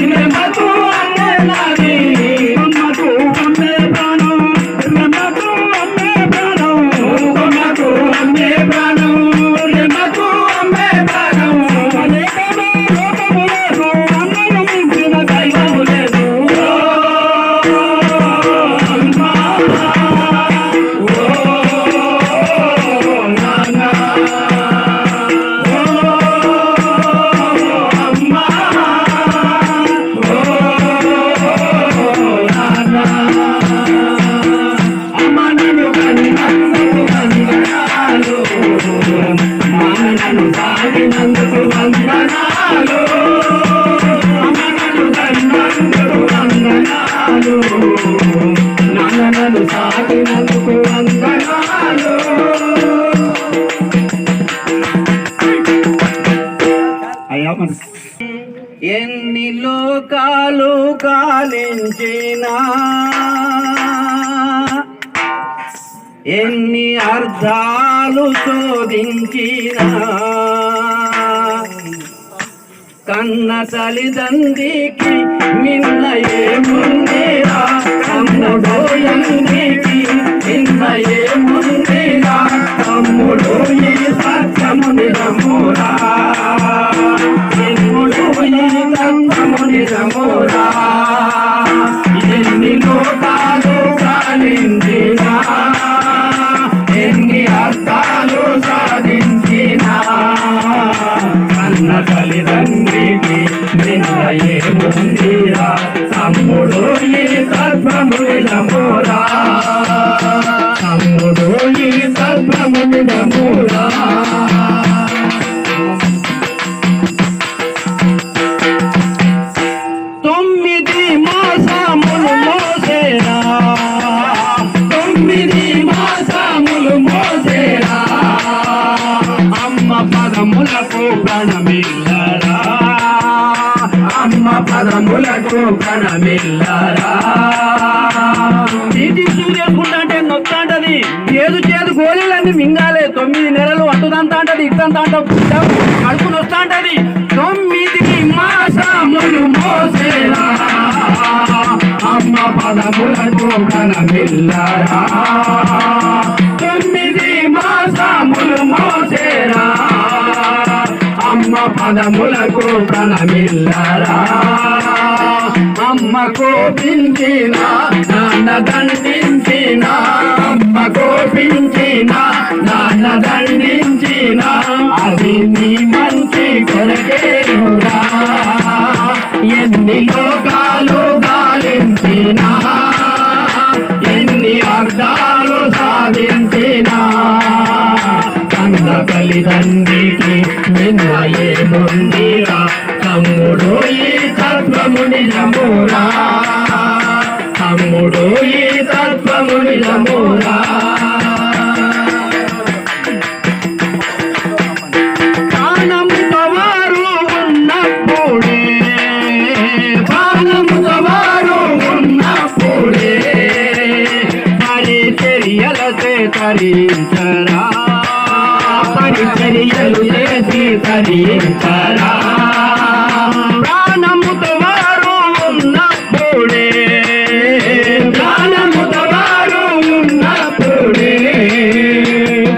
Remember ఎన్ని లోకాలు కాలించినా ఎన్ని అర్థాలు శోధించినా కన్న తల్లిదండ్రికి నిన్న సత్యముని రమ్మురా ఎన్ని లోకాలు కాలిందినా ఎన్ని అర్థాలు సాధించినా. అన్న తల్లిదండ్రికి నిన్న ఏముందిరా పదములకు ప్రణమిల్లరా. అమ్మ పదములకు ప్రణమిల్లరా. ఇది సూర్యకుండ నొత్తంటది చేదు చేదు గోళీలన్నీ మింగాలే. తొమ్మిది నెలలు అట్టుదంతా అంటది ఇట్టంతా అంట కడుపు నొస్తాంటది. తొమ్మిది మాసములు మోసేరా అమ్మ పదములకు కనమిల్లరా తొమ్మిది మాసములు మో పదములకు ప్రణమిల్లరా? అమ్మ కోపించిన నాన్న దండించిన అమ్మ కోపించిన నాన్న దండించిన అది నీ మంచి కొరకేనురా. ఎన్ని లోకాలు గాలించిన ఎన్ని అర్థాలు సాధించిన కన్న తల్లిదండ్రులు ఉందిరా తమ్ముడు ఈ తత్వముని నమూరా తమ్ముడు ఈ తత్వముని నమూరా తరించరా. వారు పరిచర్యలు చేసి తరించరా ప్రాణముతో వారు ఉన్నప్పుడే ప్రాణముతో వారు ఉన్నప్పుడే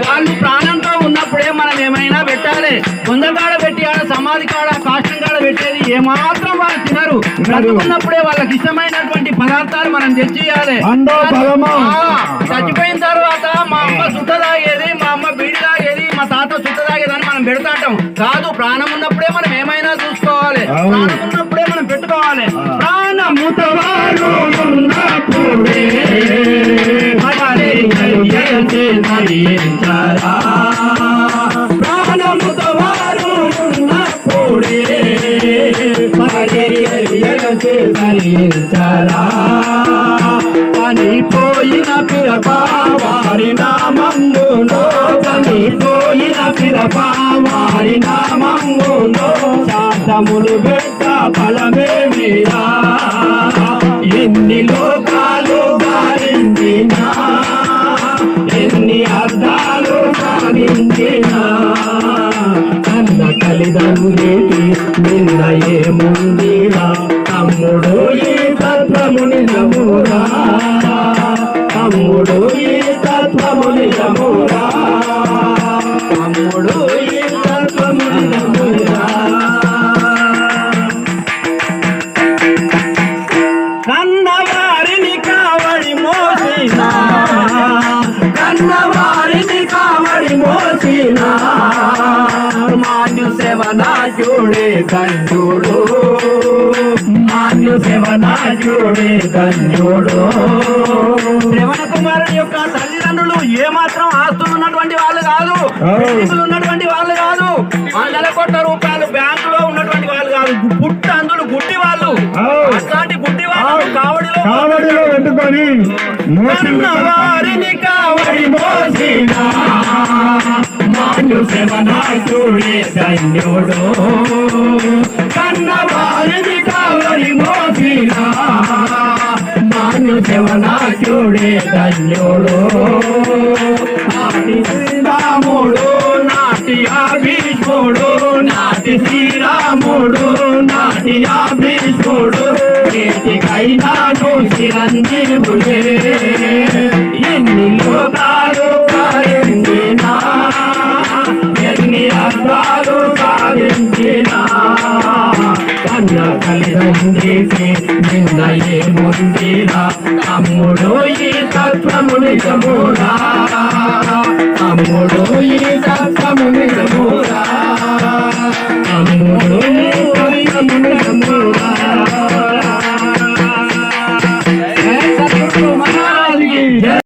వాళ్ళు ప్రాణంతో ఉన్నప్పుడే మనం ఏమైనా పెట్టాలి కొందకాడ పెట్టి ఆడ సమాధి కాడ కాష్టం కాడ పెట్టేది ఏమాత్రం వాళ్ళు తినరు బ్రతుకున్నప్పుడే వాళ్ళకి ఇష్టమైనటువంటి పదార్థాలు మనం తెచ్చియాలి. చచ్చిపోయిన తర్వాత మా అమ్మ సుట్ట తాగేది మనం పెడతాంటాం కాదు ప్రాణం ఉన్నప్పుడే మనం ఏమైనా చూసుకోవాలి. ప్రాణం ఉన్నప్పుడే మనం పెట్టుకోవాలి. ప్రాణముతో ఉన్నప్పుడే. ధరించరా. పనిపోయిన పిరప వారి నామందులో పనిపోయిన పిరప వారి శాంతములు పెట్ట ఎన్ని లోకాలు గాలించినా ఎన్ని అర్థాలు సాధించినా కన్న నిన్న ఏముంది ధన్యుడు. శ్రవణ కుమారుడి యొక్క తల్లిదండ్రులు ఏ మాత్రం ఆస్తులు ఉన్నటువంటి వాళ్ళు కాదు ఉన్నటువంటి వాళ్ళు కాదు వందల కోట్ల రూపాయలు బ్యాంకులో ఉన్నటువంటి వాళ్ళు కాదు పుట్ట అందులు గుడ్డి వాళ్ళు. అట్లాంటి గుడ్డి వాళ్ళు కావడిలో కావడిలో పెట్టుకొని వారిని కావడి మోసిన. ధన్యుడు. కన్నవారిని మాన్యు శివనాయుడే ధన్యుడు నాటి శ్రీరాముడు నాటి అభీష్ముడు నాటి శ్రీరాముడు నాటి అభీష్ముడు. ఏటికైనాను చిరంజీవుడే ఎన్ని లోకాలు సాధించినా ఎన్ని అర్థాలు కలిసి నిన్న ఏ ఏముందిరా తమ్ముడు ఈ తత్వము నిజమురా. తమ్ముడు ఈ తత్వ